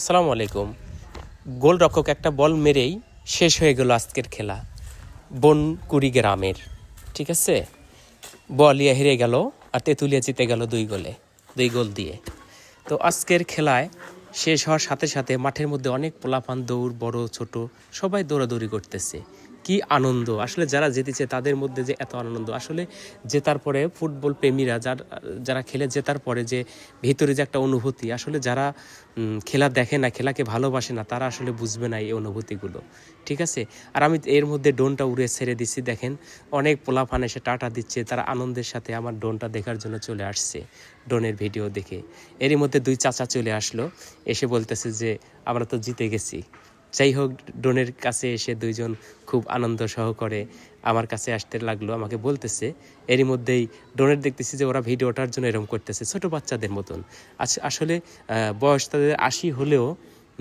আসসালামু আলাইকুম। গোলরক্ষক একটা বল মেরেই শেষ হয়ে গেল আজকের খেলা। বনকুড়ি গ্রামের, ঠিক আছে? বল ইয়ে হেরে গেল আর তেঁতুলিয়া জিতে গেল দুই গোলে, দুই গোল দিয়ে। তো আজকের খেলায় শেষ হওয়ার সাথে সাথে মাঠের মধ্যে অনেক পোলাপান, দৌড়, বড়, ছোট, সবাই দৌড়াদৌড়ি করতেছে। কি আনন্দ? আসলে যারা জিতেছে তাদের মধ্যে যে এত আনন্দ, আসলে জেতার পরে ফুটবল প্রেমীরা যার, যারা খেলে জেতার পরে যে ভিতরে যে একটা অনুভূতি, আসলে যারা খেলা দেখে না, খেলাকে ভালোবাসে না, তারা আসলে বুঝবে না এই অনুভূতিগুলো। ঠিক আছে? আর আমি এর মধ্যে ডোনটা উড়ে ছেড়ে দিচ্ছি দেখেন। অনেক পোলাপান এসে টাটা দিচ্ছে, তারা আনন্দের সাথে আমার ডোনটা দেখার জন্য চলে আসছে ডোনের ভিডিও দেখে। এরই মধ্যে দুই চাচা চলে আসলো, এসে বলতেছে যে, আমরা তো জিতে গেছি। যাই হোক ডোনের কাছে এসে দুইজন খুব আনন্দ সহকারে আমার কাছে আসতে লাগল, আমাকে বলতেছে, এরই মধ্যেই ডোনের দেখতেছি যে ওরা ভিডিওটার জন্য এরম করতেছে, ছোট বাচ্চাদের মতন। আস- আসলে বয়স তাদের আশি হলেও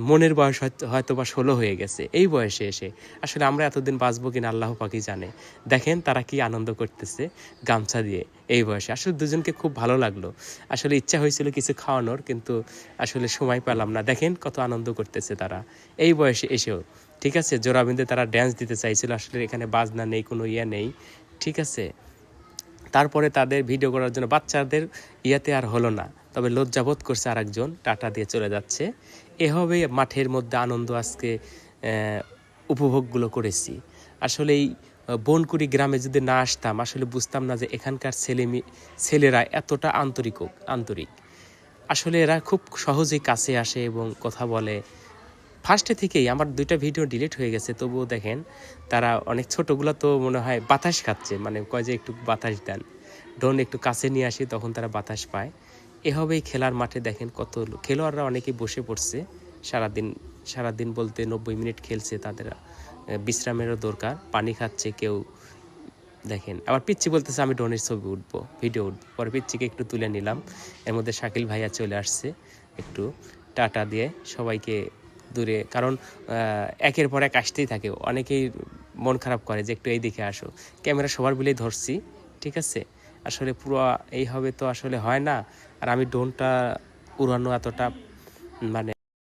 মনের বয়স হয়তো বা ষোলো হয়ে গেছে, এই বয়সে এসে। আসলে আমরা এতদিন বাঁচবো কিনা আল্লাহ পাকি জানে। দেখেন তারা কি আনন্দ করতেছে গামছা দিয়ে এই বয়সে। আসলে দুজনকে খুব ভালো লাগল। আসলে ইচ্ছা হয়েছিল কিছু খাওয়ানোর, কিন্তু আসলে সময় পেলাম না। দেখেন কত আনন্দ করতেছে তারা। এই বয়সে এসেও, ঠিক আছে? জোড়াবিন্দে তারা ড্যান্স দিতে চাইছিল। আসলে এখানে বাজনা নেই, কোনো ইয়ে নেই, ঠিক আছে? তারপরে তাদের ভিডিও করার জন্য বাচ্চাদের ইয়াতে আর হলো না। তবে লজ্জাবোধ করছে আরেকজন, টাটা দিয়ে চলে যাচ্ছে। এভাবে মাঠের মধ্যে আনন্দ আজকে উপভোগগুলো করেছি। আসলে এই বনকুড়ি গ্রামে যদি না আসতাম, আসলে বুঝতাম না যে এখানকার ছেলে ছেলেরা এতটা আন্তরিক আন্তরিক। আসলে এরা খুব সহজেই কাছে আসে এবং কথা বলে। ফার্স্টে থেকেই আমার দুইটা ভিডিও ডিলিট হয়ে গেছে, তবুও দেখেন, তারা অনেক ছোটগুলো তো মনে হয় বাতাস খাচ্ছে মানে কয় যে একটু বাতাস দেন। ড্রোন একটু কাছে নিয়ে আসি, তখন তারা বাতাস পায়। এভাবেই খেলার মাঠে দেখেন কত খেলোয়াড়রা অনেকেই বসে পড়ছে। সারাদিন সারাদিন বলতে নব্বই মিনিট খেলছে তাদের বিশ্রামেরও দরকার, পানি খাচ্ছে কেউ। দেখেন, আবার পিচ্ছি বলতেছে, আমি ড্রোনের ছবি উঠবো, ভিডিও উঠবো। পরে পিচ্ছিকে একটু তুলে নিলাম। এর মধ্যে শাকিল ভাইয়া চলে আসছে একটু টাটা দিয়ে সবাইকে দূরে। কারণ একের পর এক আসতেই থাকে। অনেকেই মন খারাপ করে যে, একটু এই দিকে আসো। ক্যামেরা সবার বলেই ধরছি, ঠিক আছে? আসলে পুরো এইভাবে তো আসলে হয় না। আর আমি ড্রোনটা উড়ানো এতটা মানে